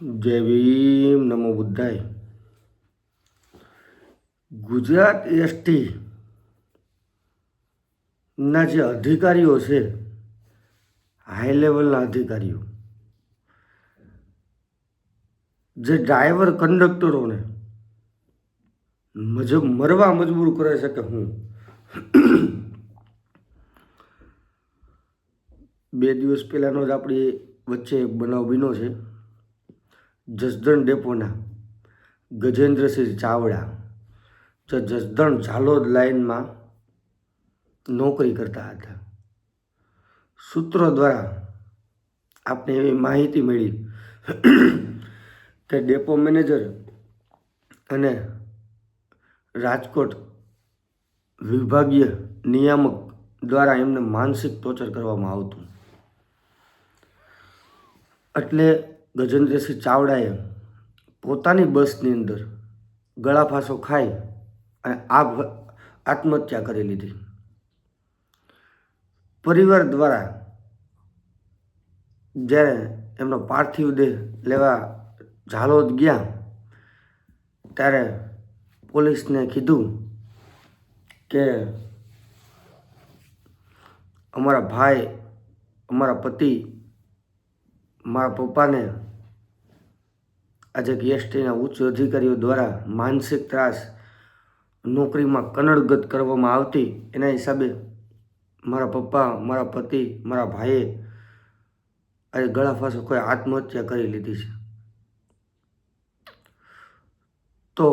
જય ભીમ નમો બુદ્ધાય. ગુજરાત એસટી ના જે અધિકારીઓ છે હાઈ લેવલના અધિકારીઓ, જે ડ્રાઈવર કંડક્ટરોને મજ, મરવા મજબૂર કરે છે કે હું? બે દિવસ પહેલાંનો જ આપણી વચ્ચે એક બનાવ બન્યો છે. જસદણ ડેપોના ગજેન્દ્રસિંહ ચાવડા જે જસદણ ઝાલોદ લાઇનમાં નોકરી કરતા હતા. સૂત્રો દ્વારા આપને એવી માહિતી મળી કે ડેપો મેનેજર અને રાજકોટ વિભાગીય નિયામક દ્વારા એમને માનસિક ટોર્ચર કરવામાં આવતું. એટલે ગજેન્દ્રસિંહ ચાવડાએ પોતાની બસની અંદર ગળાફાંસો ખાઈ અને આગ આત્મહત્યા કરી લીધી. પરિવાર દ્વારા જ્યારે એમનો પાર્થિવ દેહ લેવા ઝાલોદ ગયા, ત્યારે પોલીસને કીધું કે અમારા ભાઈ, અમારા પતિ મારા પપ્પાને આજે એસટીના ઉચ્ચ અધિકારીઓ દ્વારા માનસિક ત્રાસ નોકરીમાં કનડગત કરવામાં આવતી, એના હિસાબે મારા પપ્પા, મારા પતિ, મારા ભાઈએ આજે ગળા ફાંસો કોઈ આત્મહત્યા કરી લીધી છે. તો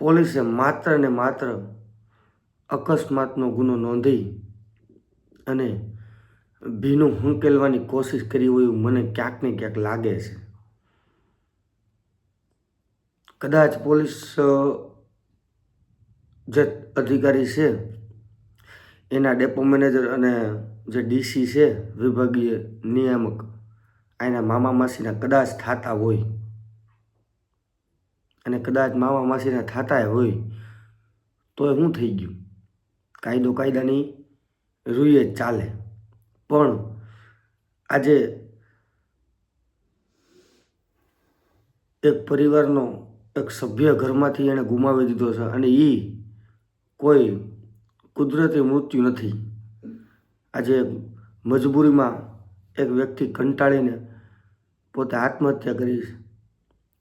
પોલીસે માત્ર ને માત્ર અકસ્માતનો ગુનો નોંધી અને ભીનું હુંકેલવાની કોશિશ કરી હોય એવું મને ક્યાંક ને ક્યાંક લાગે છે. કદાચ પોલીસ જે અધિકારી છે, એના ડેપો મેનેજર અને જે ડીસી છે, વિભાગીય નિયામક એના મામા માસીના કદાચ થતા હોય. અને કદાચ મામા માસીના થતા હોય તો એ શું થઈ ગયું. કાયદો કાયદાની રૂએ ચાલે. પણ આજે એક પરિવારનો એક સભ્ય ઘરમાંથી એણે ગુમાવી દીધો છે અને એ કોઈ કુદરતી મૃત્યુ નથી. આજે મજબૂરીમાં એક વ્યક્તિ કંટાળીને પોતે આત્મહત્યા કરી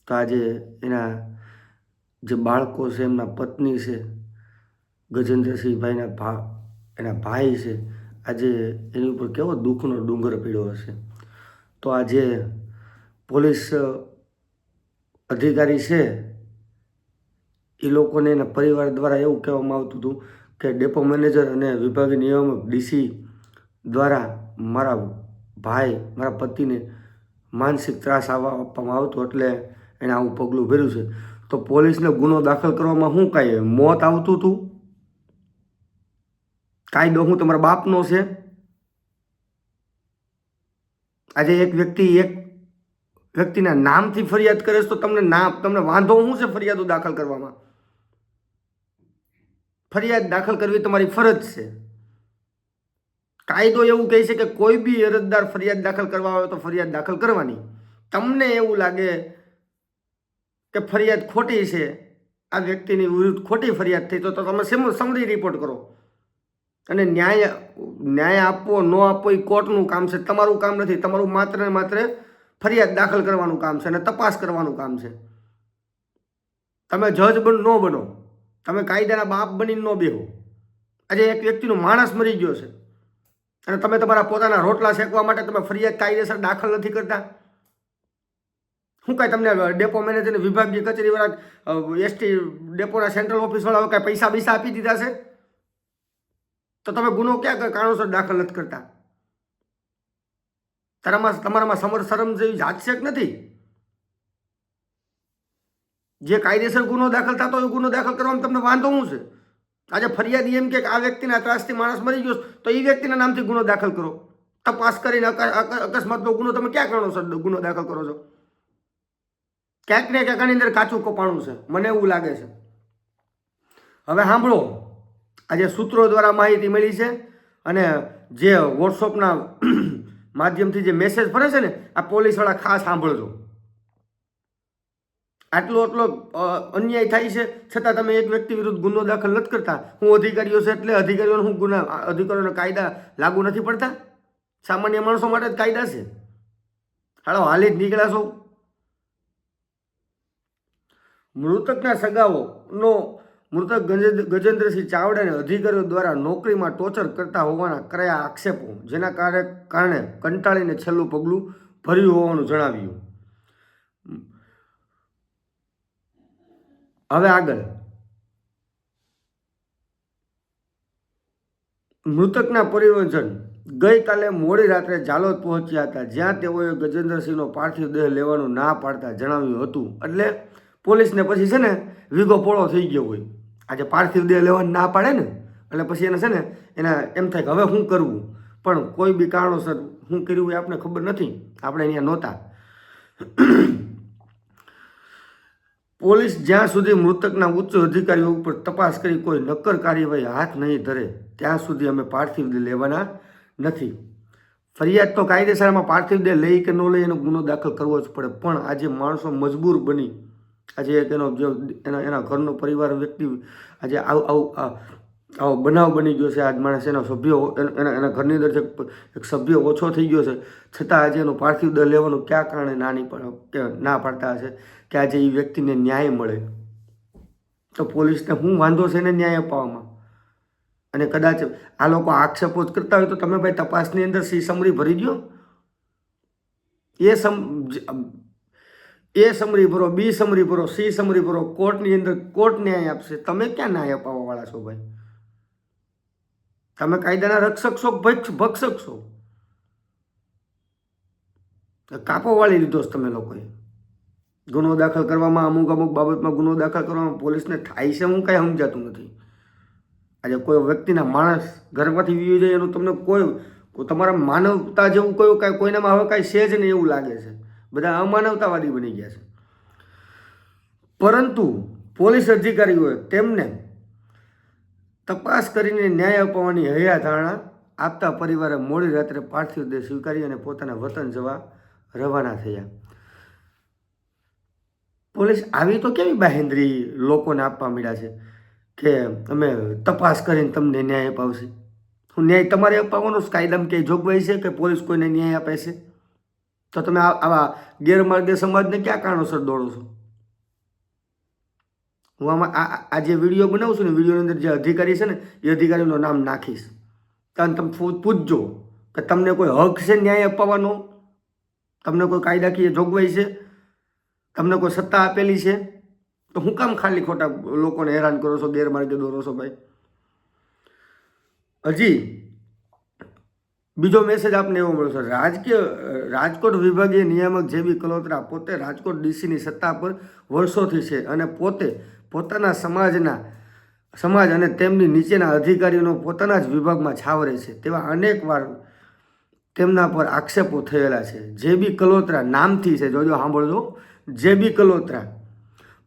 તો આજે એના જે બાળકો છે, એમના પત્ની છે, ગજેન્દ્રસિંહભાઈના ભા, એના ભાઈ છે આજે એની ઉપર કેવો દુઃખનો ડુંગર પીડ્યો હશે. તો આજે પોલીસ અધિકારી છે, એ લોકોને એના પરિવાર દ્વારા એવું કહેવામાં આવતું હતું કે ડેપો મેનેજર અને વિભાગીય નિયામક ડીસી દ્વારા મારા ભાઈ, મારા પતિને માનસિક ત્રાસ આવવા આપવામાં આવતો એટલે એણે આવું પગલું ભર્યું છે. તો પોલીસને ગુનો દાખલ કરવામાં શું કાંઈ, મોત આવતું હતું? કાયદો હું તમારા બાપનો છે? આજે એક વ્યક્તિ એક વ્યક્તિના નામથી ફરિયાદ કરે તો તમને નામ તમને વાંધો શું છે ફરિયાદો દાખલ કરવામાં? ફરિયાદ દાખલ કરવી તમારી ફરજ છે. કાયદો એવું કહે છે કે કોઈ બી અરજદાર ફરિયાદ દાખલ કરવા આવે તો ફરિયાદ દાખલ કરવાની. તમને એવું લાગે કે ફરિયાદ ખોટી છે? આ વ્યક્તિની વિરુદ્ધ ખોટી ફરિયાદ થઈ તો તમે સેમ સમરી રિપોર્ટ કરો? અને ન્યાય ન્યાય આપવો, ન આપવો એ કોર્ટનું કામ છે. તમારું કામ નથી. તમારું માત્ર ને માત્ર ફરિયાદ દાખલ કરવાનું કામ છે અને તપાસ કરવાનું કામ છે. તમે જજ બન, ન બનો. તમે કાયદાના બાપ બનીને ન બેહો. આજે એક વ્યક્તિનો માણસ મરી ગયો છે. અને તમે તમારા પોતાના રોટલા શેકવા માટે તમે ફરિયાદ કાયદેસર દાખલ નથી કરતા. શું કાંઈ તમને ડેપો મેનેજર વિભાગીય કચેરીવાળા એસટી ડેપોના સેન્ટ્રલ ઓફિસવાળા કાંઈ પૈસા બૈસા આપી દીધા છે? તો તમે ગુનો ક્યાં કારણોસર દાખલ નથી કરતા? તારામાં તમારામાં સમર શરમ જેવી જાત છે નથી? જે કાયદેસર ગુનો દાખલ થતો એ ગુનો દાખલ કરવામાં તમને વાંધો શું છે? આજે ફરિયાદી એમ કે આ વ્યક્તિના ત્રાસથી માણસ મરી ગયો તો એ વ્યક્તિના નામથી ગુનો દાખલ કરો. તપાસ કરીને અક- અક- અકસ્માતનો ગુનો તમે ક્યાં કારણોસર ગુનો દાખલ કરો છો? ક્યાંક ને ક્યાંક આની અંદર કાચું કપાણું છે. મને એવું લાગે છે. હવે સાંભળો. આજે સૂત્રો દ્વારા માહિતી મળી છે અને જે વોટ્સઅપના માધ્યમથી જે મેસેજ ફરે છે ને, આ પોલીસવાળા ખાસ સાંભળજો. આટલો આટલો અન્યાય થાય છે, છતાં તમે એક વ્યક્તિ વિરુદ્ધ ગુનો દાખલ નથી કરતા. હું અધિકારીઓ છે એટલે અધિકારીઓને હું ગુના અધિકારીઓના કાયદા લાગુ નથી પડતા. સામાન્ય માણસો માટે જ કાયદા છે. હાલો, હાલી જ નીકળ્યા છો. મૃતકના સગાઓનો મૃતક ગજેન્દ્ર- ગજેન્દ્રસિંહ ચાવડાને અધિકારીઓ દ્વારા નોકરીમાં ટોર્ચર કરતા હોવાના કરાયા આક્ષેપો, જેના કારણે કંટાળીને છેલ્લું પગલું ભર્યું હોવાનું જણાવ્યું. હવે આગળ. મૃતકના પરિવર્જન ગઈકાલે મોડી રાત્રે જાલોદ પહોંચ્યા હતા, જ્યાં તેઓએ ગજેન્દ્રસિંહનો પાર્થિવ દેહ લેવાનું ના પાડતા જણાવ્યું હતું. એટલે પોલીસને પછી છે ને વીગો પોળો થઈ ગયો હોય. આજે પાર્થિવ દેહ લેવા ના પાડે ને, એટલે પછી એને છે ને, એના એમ થાય કે હવે શું કરવું? પણ કોઈ બી કારણોસર શું કર્યું એ આપણે ખબર નથી. આપણે અહીંયા નહોતા. પોલીસ જ્યાં સુધી મૃતકના ઉચ્ચ અધિકારીઓ ઉપર તપાસ કરી કોઈ નક્કર કાર્યવાહી હાથ નહીં ધરે, ત્યાં સુધી અમે પાર્થિવ દેહ લેવાના નથી. ફરિયાદ તો કાયદેસરમાં પાર્થિવ દેહ લઈ કે ન લઈ એનો ગુનો દાખલ કરવો જ પડે, પણ આજે માણસો મજબૂર બની આજે એક એનો જે, એના એના ઘરનો પરિવાર વ્યક્તિ આજે આવું આવું આવો બનાવ બની ગયો છે. આજ માણસ એના સભ્યો એના, એના- ઘરની અંદર એક સભ્ય ઓછો થઈ ગયો છે. છતાં આજે એનું પાર્થિવ દળ લેવાનું ક્યાં કારણે ના નહીં પણ ના પાડતા હશે? કે આજે એ વ્યક્તિને ન્યાય મળે? તો પોલીસને શું વાંધો છે એને ન્યાય અપાવવામાં? અને કદાચ આ લોકો આક્ષેપો જ કરતા હોય તો તમે ભાઈ તપાસની અંદર સી સમરી ભરી દો એ સમ એ સમરી ભરો, બી સમરી ભરો, સી સમરી ભરો, કોર્ટની અંદર કોર્ટ ન્યાય આપશે. તમે ક્યાં ન્યાય અપાવવાવાળા છો ભાઈ? તમે કાયદાના રક્ષક છો ભક્ષ ભક્ષક છો? કાપો વાળી લીધો છે તમે લોકોએ. ગુનો દાખલ કરવામાં અમુક અમુક બાબતમાં ગુનો દાખલ કરવામાં પોલીસને થાય છે, હું કાંઈ સમજાતું નથી. આજે કોઈ વ્યક્તિના માણસ ઘરમાંથી વીવી જાય એનું તમને કોઈ તમારા માનવતા જેવું કયું કાંઈ, કોઈનામાં હવે કાંઈ છે જ નહીં એવું લાગે છે. બધા અમાનવતાવાદી બની ગયા છે. પરંતુ પોલીસ અધિકારીઓએ તેમને તપાસ કરીને ન્યાય અપાવવાની હૈયા ધારણા આપતા પરિવારે મોડી રાત્રે પાર્થિવ દેહ સ્વીકારી અને પોતાના વતન જવા રવાના થયા. પોલીસ આવી તો કેવી બાહેન્દ્રી લોકોને આપવા મળ્યા છે કે અમે તપાસ કરીને તમને ન્યાય અપાવશે? હું ન્યાય તમારે અપાવવાનો કાયદામાં ક્યાંય જોગવાઈ છે કે પોલીસ કોઈને ન્યાય આપે છે? તો તમે આવા ગેરમાર્ગે સમાજને ક્યાં કારણોસર દોડો છો? હું આમાં આ જે વીડિયો બનાવું છું ને, વિડીયોની અંદર જે અધિકારી છે ને, એ અધિકારીનું નામ નાખીશ. કારણ તમે પૂછજો કે તમને કોઈ હક છે ન્યાય અપાવવાનો? તમને કોઈ કાયદાકીય જોગવાઈ છે? તમને કોઈ સત્તા આપેલી છે? તો હું કામ ખાલી ખોટા લોકોને હેરાન કરો છો, ગેરમાર્ગે દોરો છો ભાઈ? હજી બીજો મેસેજ આપને એવો મળ્યો છે. રાજકીય રાજકોટ વિભાગીય નિયામક જે બી કલોત્રા પોતે રાજકોટ ડીસીની સત્તા પર વર્ષોથી છે અને પોતે પોતાના સમાજના, સમાજ અને તેમની નીચેના અધિકારીઓનો પોતાના જ વિભાગમાં છાવરે છે તેવા અનેક વાર તેમના પર આક્ષેપો થયેલા છે. જે બી કલોત્રા નામથી છે, જોજો, સાંભળજો. જે બી કલોત્રા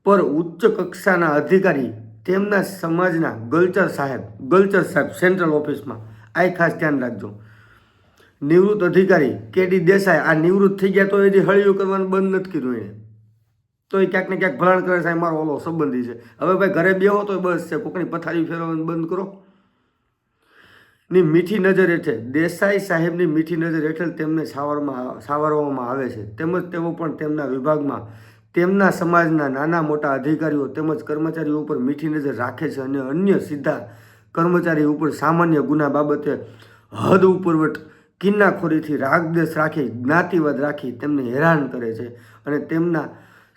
પર ઉચ્ચ કક્ષાના અધિકારી તેમના સમાજના ગલચર સાહેબ ગલચર સાહેબ, સેન્ટ્રલ ઓફિસમાં, આ ખાસ ધ્યાન રાખજો. નિવૃત્ત અધિકારી કે ડી દેસાઈ, આ નિવૃત્ત થઈ ગયા તો એ જે હળિયું કરવાનું બંધ નથી કર્યું એને. તો એ ક્યાંક ને ક્યાંક ભલાણ કરે સાહેબ મારો ઓલો સંબંધી છે. હવે ભાઈ ઘરે બેહો તો બસ છે, કોકની પથારી ફેરવવાનું બંધ કરો. ની મીઠી નજર હેઠળ, દેસાઈ સાહેબની મીઠી નજર હેઠળ તેમને સાવરમાં સાવરવામાં આવે છે. તેમજ તેઓ પણ તેમના વિભાગમાં, તેમના સમાજના નાના મોટા અધિકારીઓ તેમજ કર્મચારીઓ ઉપર મીઠી નજર રાખે છે અને અન્ય સીધા કર્મચારી ઉપર સામાન્ય ગુના બાબતે હદ ઉપરવટ કિન્નાખોરીથી રાગદેશ રાખી, જ્ઞાતિવાદ રાખી તેમને હેરાન કરે છે અને તેમના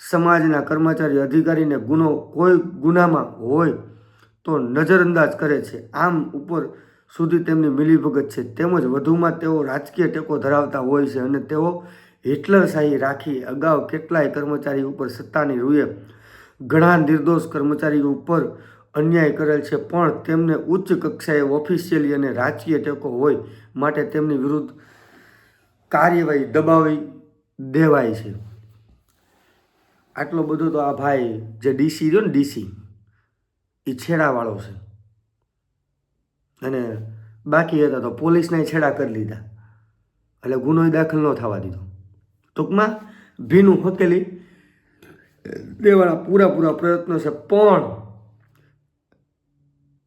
સમાજના કર્મચારી અધિકારીને ગુનો, કોઈ ગુનામાં હોય તો નજરઅંદાજ કરે છે. આમ ઉપર સુધી તેમની મિલીભગત છે. તેમજ વધુમાં તેઓ રાજકીય ટેકો ધરાવતા હોય છે અને તેઓ હિટલરશાહી રાખી અગાઉ કેટલાય કર્મચારી ઉપર સત્તાની રૂએ ઘણા નિર્દોષ કર્મચારીઓ ઉપર અન્યાય કરેલ છે, પણ તેમને ઉચ્ચ કક્ષાએ ઓફિશિયલી અને રાજકીય ટેકો હોય માટે તેમની વિરુદ્ધ કાર્યવાહી દબાવી દેવાય છે. આટલો બધો તો આ ભાઈ જે ડીસી રહ્યો ને ડીસી, એ છેડાવાળો છે. અને બાકી હતા તો પોલીસને છેડા કરી લીધા. એટલે ગુનો દાખલ ન થવા દીધો. ટૂંકમાં ભીનું હકેલી દેવાના પૂરા પૂરા પ્રયત્નો છે, પણ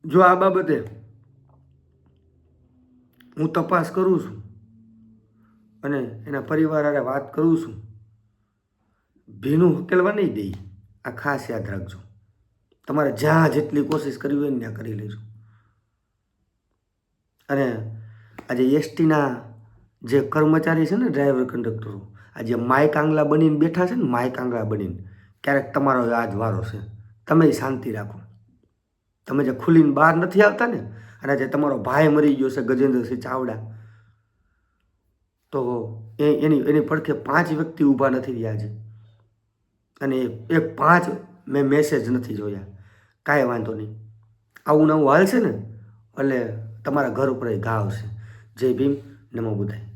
જો આ બાબતે હું તપાસ કરું છું અને એના પરિવાર હારે વાત કરું છું, ભીનું ઉકેલવા નહીં દઈ. આ ખાસ યાદ રાખજો. તમારે જ્યાં જેટલી કોશિશ કરવી હોય ત્યાં કરી લેજો. અને આજે એસટીના જે કર્મચારી છે ને ડ્રાઈવર કંડક્ટરો આજે માઇક આંગલા બનીને બેઠા છે ને માઇક આંગલા બનીને, ક્યારેક તમારો યાદ વારો છે. તમે શાંતિ રાખો. તમે જે ખુલીને બહાર નથી આવતા ને અને જે તમારો ભાઈ મરી ગયો છે ગજેન્દ્રસિંહ ચાવડા, તો એ એની એની પડખે પાંચ વ્યક્તિ ઊભા નથી રહ્યા છે અને એક પાંચ મેં મેસેજ નથી જોયા. કાંઈ વાંધો નહીં. આવું નવું હાલશે ને, એટલે તમારા ઘર ઉપર એ ઘા આવશે. જય ભીમ, નમો બુદ્ધાય